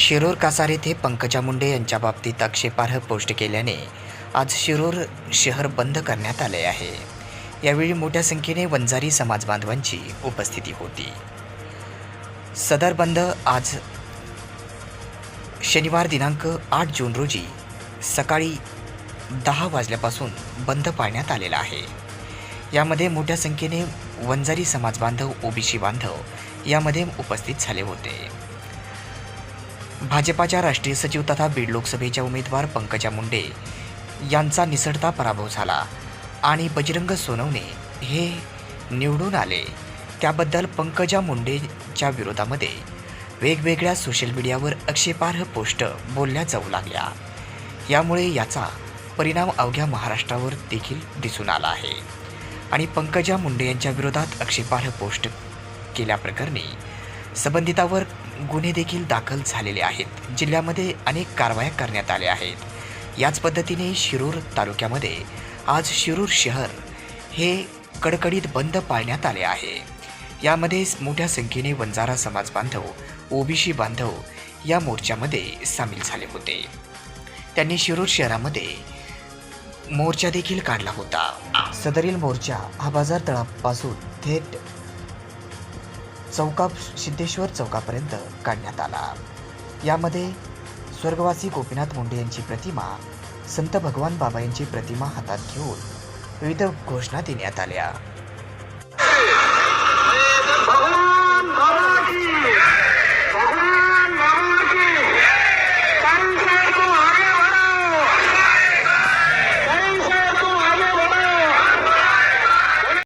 शिरूर कासार येथे पंकजा मुंडे यांच्या बाबतीत आक्षेपार्ह पोस्ट केल्याने आज शिरूर शहर बंद करण्यात आले आहे. यावेळी मोठ्या संख्येने वंजारी समाज बांधवांची उपस्थिती होती. सदर बंद आज शनिवार दिनांक आठ जून रोजी सकाळी दहा वाजल्यापासून बंद पाळण्यात आलेला आहे. यामध्ये मोठ्या संख्येने वंजारी समाज बांधव ओबीसी बांधव यामध्ये उपस्थित झाले होते. भाजपाच्या राष्ट्रीय सचिव तथा बीड लोकसभेच्या उमेदवार पंकजा मुंडे यांचा निसटता पराभव झाला आणि बजरंग सोनवणे हे निवडून आले. त्याबद्दल पंकजा मुंडेच्या विरोधामध्ये वेगवेगळ्या सोशल मीडियावर आक्षेपार्ह पोस्ट बोलल्या जाऊ लागल्या. यामुळे याचा परिणाम अवघ्या महाराष्ट्रावर देखील दिसून आला आहे. आणि पंकजा मुंडे यांच्या विरोधात आक्षेपार्ह पोस्ट केल्याप्रकरणी संबंधितावर गुन्हे देखील दाखल झालेले आहेत. जिल्ह्यामध्ये अनेक कारवाया करण्यात आल्या आहेत. याच पद्धतीने शिरूर तालुक्यामध्ये आज शिरूर शहर हे कडकडीत बंद पाळण्यात आले आहे. यामध्ये मोठ्या संख्येने वंजारा समाज बांधव ओबीसी बांधव या मोर्चामध्ये सामील झाले होते. त्यांनी शिरूर शहरामध्ये मोर्चा देखील काढला होता. सदरील मोर्चा हा बाजार तळापासून थेट चौका सिद्धेश्वर चौकापर्यंत काढण्यात आला. यामध्ये स्वर्गवासी गोपीनाथ मुंडे यांची प्रतिमा संत भगवान बाबा यांची प्रतिमा हातात घेऊन विविध घोषणा देण्यात आल्या.